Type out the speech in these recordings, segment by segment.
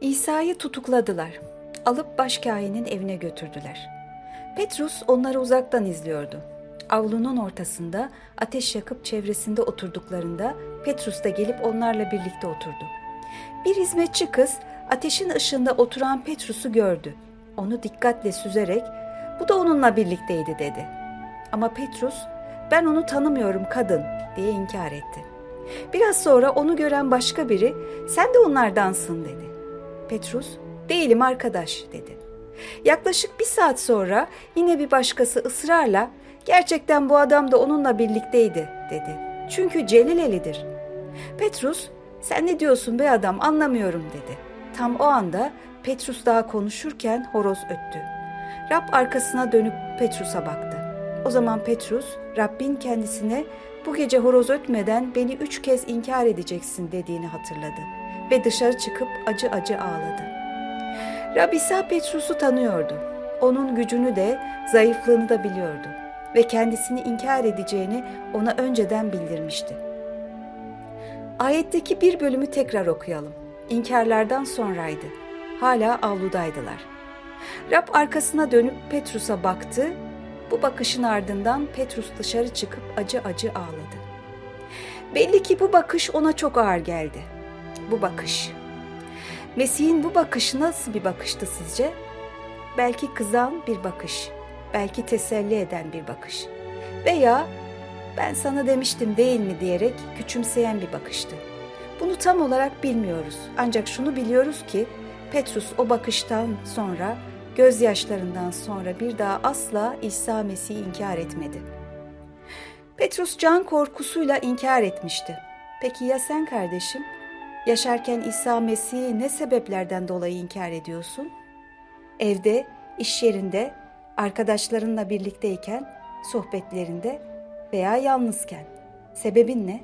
İsa'yı tutukladılar. Alıp başkâhinin evine götürdüler. Petrus onları uzaktan izliyordu. Avlunun ortasında ateş yakıp çevresinde oturduklarında Petrus da gelip onlarla birlikte oturdu. Bir hizmetçi kız ateşin ışığında oturan Petrus'u gördü. Onu dikkatle süzerek bu da onunla birlikteydi dedi. Ama Petrus ben onu tanımıyorum kadın diye inkar etti. Biraz sonra onu gören başka biri sen de onlardansın dedi. Petrus değilim arkadaş dedi. Yaklaşık bir saat sonra yine bir başkası ısrarla gerçekten bu adam da onunla birlikteydi dedi. Çünkü Celilelidir. Petrus sen ne diyorsun be adam anlamıyorum dedi. Tam o anda Petrus daha konuşurken horoz öttü. Rab arkasına dönüp Petrus'a baktı. O zaman Petrus Rabbin kendisine bu gece horoz ötmeden beni üç kez inkar edeceksin dediğini hatırladı ve dışarı çıkıp acı acı ağladı. Rab İsa Petrus'u tanıyordu. Onun gücünü de zayıflığını da biliyordu ve kendisini inkar edeceğini ona önceden bildirmişti. Ayetteki bir bölümü tekrar okuyalım. İnkarlardan sonraydı. Hala avludaydılar. Rab arkasına dönüp Petrus'a baktı. Bu bakışın ardından Petrus dışarı çıkıp acı acı ağladı. Belli ki bu bakış ona çok ağır geldi. Bu bakış. Mesih'in bu bakışı nasıl bir bakıştı sizce? Belki kızan bir bakış, belki teselli eden bir bakış veya ben sana demiştim değil mi diyerek küçümseyen bir bakıştı. Bunu tam olarak bilmiyoruz. Ancak şunu biliyoruz ki Petrus o bakıştan sonra, gözyaşlarından sonra bir daha asla İsa Mesih'i inkar etmedi. Petrus can korkusuyla inkar etmişti. Peki ya sen kardeşim? Yaşarken İsa Mesih'i ne sebeplerden dolayı inkar ediyorsun? Evde, iş yerinde, arkadaşlarınla birlikteyken, sohbetlerinde veya yalnızken. Sebebin ne?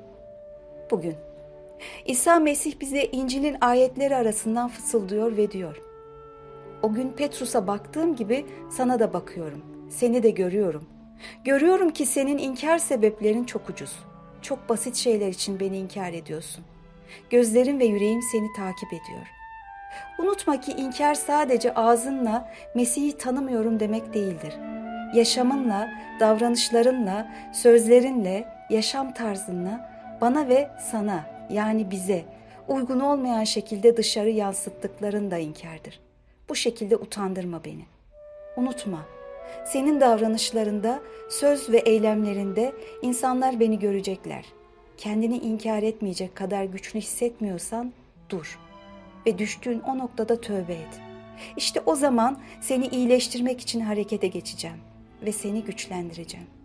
Bugün. İsa Mesih bize İncil'in ayetleri arasından fısıldıyor ve diyor. O gün Petrus'a baktığım gibi sana da bakıyorum. Seni de görüyorum. Görüyorum ki senin inkar sebeplerin çok ucuz. Çok basit şeyler için beni inkar ediyorsun. Gözlerim ve yüreğim seni takip ediyor. Unutma ki inkar sadece ağzınla Mesih'i tanımıyorum demek değildir. Yaşamınla, davranışlarınla, sözlerinle, yaşam tarzınla bana ve sana yani bize uygun olmayan şekilde dışarı yansıttıkların da inkardır. Bu şekilde utandırma beni. Unutma, senin davranışlarında, söz ve eylemlerinde insanlar beni görecekler. Kendini inkar etmeyecek kadar güçlü hissetmiyorsan dur ve düştüğün o noktada tövbe et. İşte o zaman seni iyileştirmek için harekete geçeceğim ve seni güçlendireceğim.''